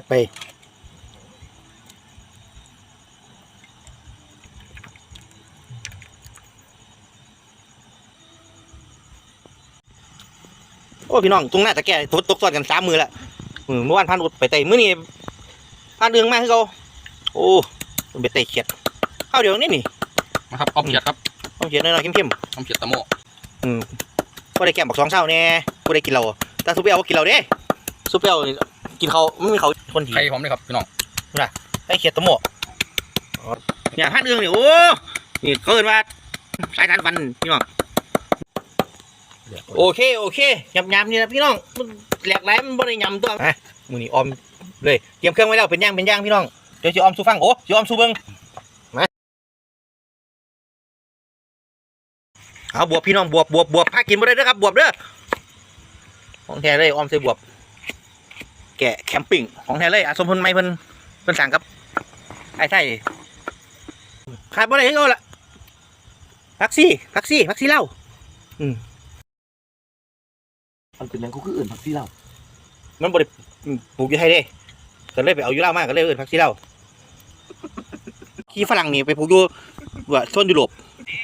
จัดไปโอ้พี่น้องตรงหน้าตะแก่ตกตกซ้อนกันสามมือละมือเมื่อวานพานรถไปไต่มื้อนี้พานเดืองมาคือเขาโอ้มันไปไต่เขียดข้าวเดียวนี่นี่นะครับออมเขียดครับต้องเขียดน้อยๆเข้มๆออมเขียดตะโมอืมก็ได้แก้มบักสองเช้าแน่ก็ได้กินเราแต่ซุปเปอร์ก็กินเราเด้ซุปเปอร์นี่ กินเขาไม่มีเขาคนถีไข่ผมเลยครับพี่น้องไอ้เขียดตะโมเนี่ยห้าเดืองนี่โอ้นี่เขาเอินว่าสายทานฟันพี่น้องโอเคโอเคยำยำๆนี่นะพี่น้องมันแหลกไหลมันบริยำตัวอะมือนี่ออมเลยเตรียมเครื่องไว้แล้วเป็นย่างเป็นย่างพี่น้องเดี๋ยวจะออมสู้ฟังโอ้จะออมสู้เบิ้งมาเอาบวบพี่น้องบวบบวบบวบพากินบ่ได้เด้อครับบวบเด้อของแท้เลยออมใส่บวบ แกะแคมปิ้งของแท้เลยอาสมพลไม่เพิ่นเพิ่นสั่งกับ ไอ้ไส้ขาดบ่ได้คือเอาละพักซี่พักซี่พักซี่เหล้าอืมมันเป็นแรงกูคืออื่นพักที่เรามันบ่ได้ปลูกอยู่ไทยเด้ก็เลยไปเอาอยู่เหล้ามาก็เลยเอิ้นพักซี่เหล้าขี้ฝรั่งนี่ไปปลูกอยู่ว่าโซนยุโรป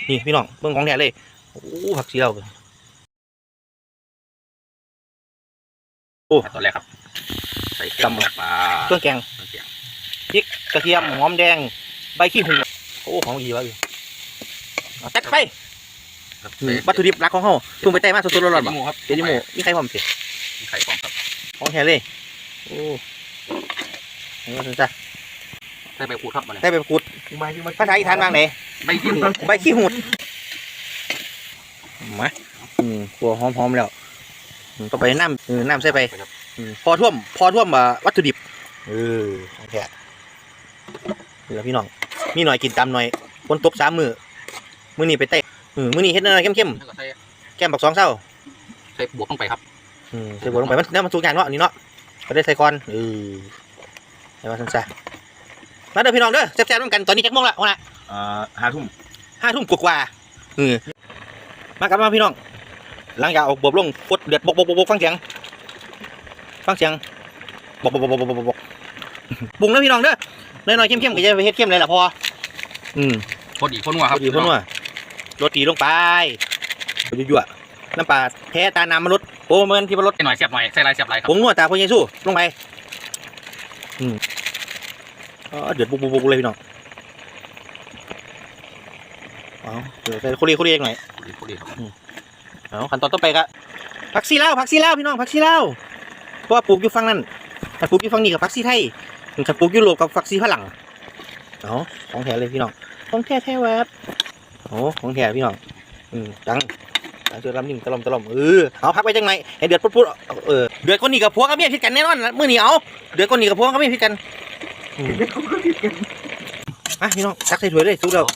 นี่พี่น้องเบิ่งของแท้เลยโอ้พักซี่เหล้าตัวแรกครับ ใส่เครื่องปลาเครื่องแกงเครื่องแกงพริกกระเทียมหอมแดง ใบขี้หูโอ้ของดีวะอยู่เอาจัดไปครับอืมวัตถุดิบหลักของเขาตุ้มไปใต้มาสดๆร้อนๆหบ่มูครับเดี๋ยวนี้หมูมีใครพร้อมสิมีไข่ปลอมครับของแท้เลยโอ้เอาว่าจ้ะใส่ใบพูดครับมาเลยได้ไปขุดที่มาที่มาภาษาอีสานบ้างไหนใบขี้หมูใบขี้หูดมาอืมตัวหอมๆแล้วอืมต่อไปน้ำเออน้ำใส่ไปครับอืม พอท่วม พอท่วมอ่าวัตถุดิบ เออของแท้นี่แหละพี่น้อง มีหน่อยกินตามหน่อยคนตกสามมือมือนี้ไปเตะอืมมือนี้เฮ็ดหน่อยเข้มๆแล้วก็ใส่แก้มบักสองเศร้าใส่บวกลงไปครับ อืมใส่บัวลงไปมันเนี่ยมันสุกอย่างเนาะอันนี้เนาะก็ได้ใส่ก่อนเออใส่มาสั้นๆมาเด้อพี่น้องเด้อแซ่บๆร่วมกันตอนนี้จักโมงละโอ้ละอ่าห้าทุ่มห้าทุ่มกว่าๆเออมากลับมาพี่น้องหลังจากเอาบวบลงกดเดือดบกบกบกบกฟังเสียง ฟังเสียงบกบกบกบกบกบกปรุงแล้วพี่น้องเด้อน้อยๆเข้มๆก็จะไปเฮ็ดเข้มเลยล่ะพออืมพอดีพอนัวครับพอดีพ่นว่ารสดีลงไปยั่วๆน้ำปลาแท้ตาน้ำมนุษย์โอ้เมันที่มันรสใส่หน่อยเสียบหน่อยใส่ลายเสียบลายครับผงนวตาพระเยซูลงไปอืมเดือดบุกบุกบุกเลยพี่น้องเอาเดี๋ยวใส่โคเรีโคเรีหน่อยพอดีพอดีครับเอาขั้นตอนต่อไปก็ผักซีเลาผักซีเลาพี่น้องผักซีเลา เพราะว่าปลูกอยู่ฝั่งนั้นถ้าปลูกอยู่ฝั่งนี้กับผักซีไทยถ้าปลูกยุโรปกับผักซีฝรั่งเอาของแท้เลยพี่น้องของแท้แท้แวบโอ้ของแท้พี่น้องอืมดังดังเจอลำนิ่งตะลอมตะลอมเออเอาพักไว้จังไหนให้เดือดปุ๊ดๆเออเดือดคนนี้กับผัวกับเมียพิดกันแน่นอนมื้อนี้เอาเดือดคนนี้กับผัวกับเมียพิดกันอืมอะพี่น้องตักใส่ถ้วยเลยสุกแล้ว